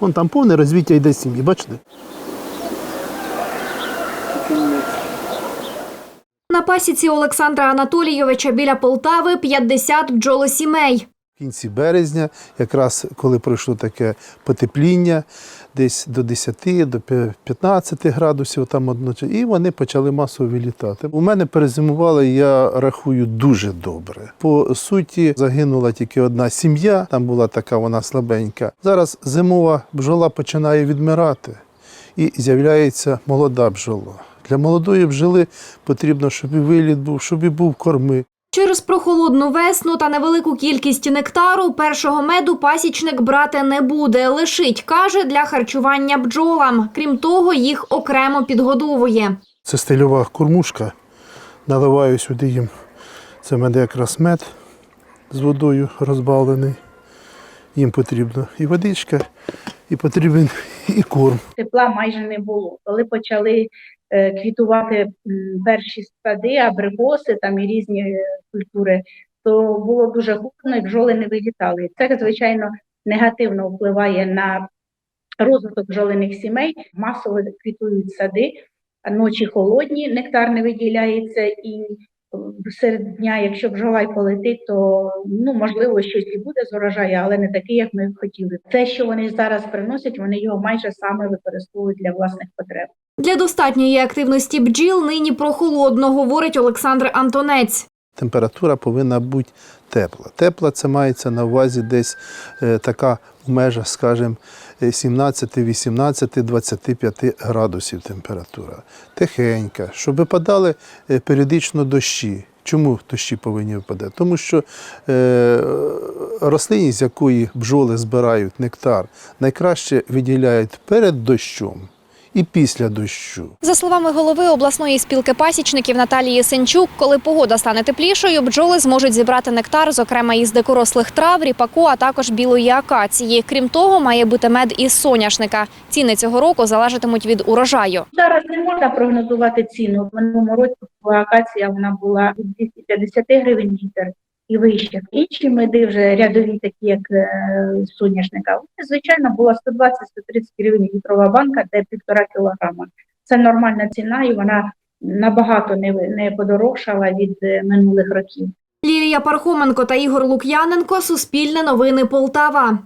Вон там повне розвіття йде сім'ї, бачите? На пасіці Олександра Анатолійовича біля Полтави 50 бджолосімей. В кінці березня, якраз коли пройшло таке потепління, десь до 10, до 15 градусів там одночасно, і вони почали масово вилітати. У мене перезимували, я рахую, дуже добре. По суті, загинула тільки одна сім'я, там була така вона слабенька. Зараз зимова бджола починає відмирати і з'являється молода бджола. Для молодої бджоли потрібно, щоб і виліт був, щоб і був корми. Через прохолодну весну та невелику кількість нектару першого меду пасічник брати не буде. Лишить, каже, для харчування бджолам. Крім того, їх окремо підгодовує. Це стильова кормушка. Наливаю сюди їм. Це в мене якраз мед з водою розбавлений. Їм потрібно і водичка, і потрібен і корм. тепла майже не було. Коли почали е, квітувати перші сади, абрикоси там і різні е, культури, то було дуже холодно і бджоли не вилітали. Це, звичайно, негативно впливає на розвиток бджолиних сімей. Масово квітують сади, ночі холодні, нектар не виділяється і. Серед дня, якщо бджола жовай полетить, то ну можливо щось і буде з урожаю, але не такий, як ми хотіли. Те, що вони зараз приносять, вони його майже саме використовують для власних потреб. Для достатньої активності бджіл нині прохолодно, говорить Олександр Антонець. Температура повинна бути тепла. Тепла це мається на увазі десь е, така в межах, скажімо, е, 17, 18, 25 градусів температура. Тихенька, щоб випадали е, періодично дощі. Чому дощі повинні випадати? Тому що е, рослинність, з якої бджоли збирають нектар, найкраще виділяють перед дощом і після дощу. За словами голови обласної спілки пасічників Наталії Сенчук, коли погода стане теплішою, бджоли зможуть зібрати нектар, зокрема із дикорослих трав, ріпаку, а також білої акації. Крім того, має бути мед із соняшника. Ціни цього року залежатимуть від урожаю. Зараз не можна прогнозувати ціну. В минулому році акація вона була від 250 гривень літр і вище. Інші меди вже рядові, такі як е, соняшника, звичайно, була 120-130 гривень літрова банка, де півтора кілограма. Це нормальна ціна, і вона набагато не, не подорожчала від е, минулих років. Лілія Пархоменко та Ігор Лук'яненко. Суспільне новини Полтава.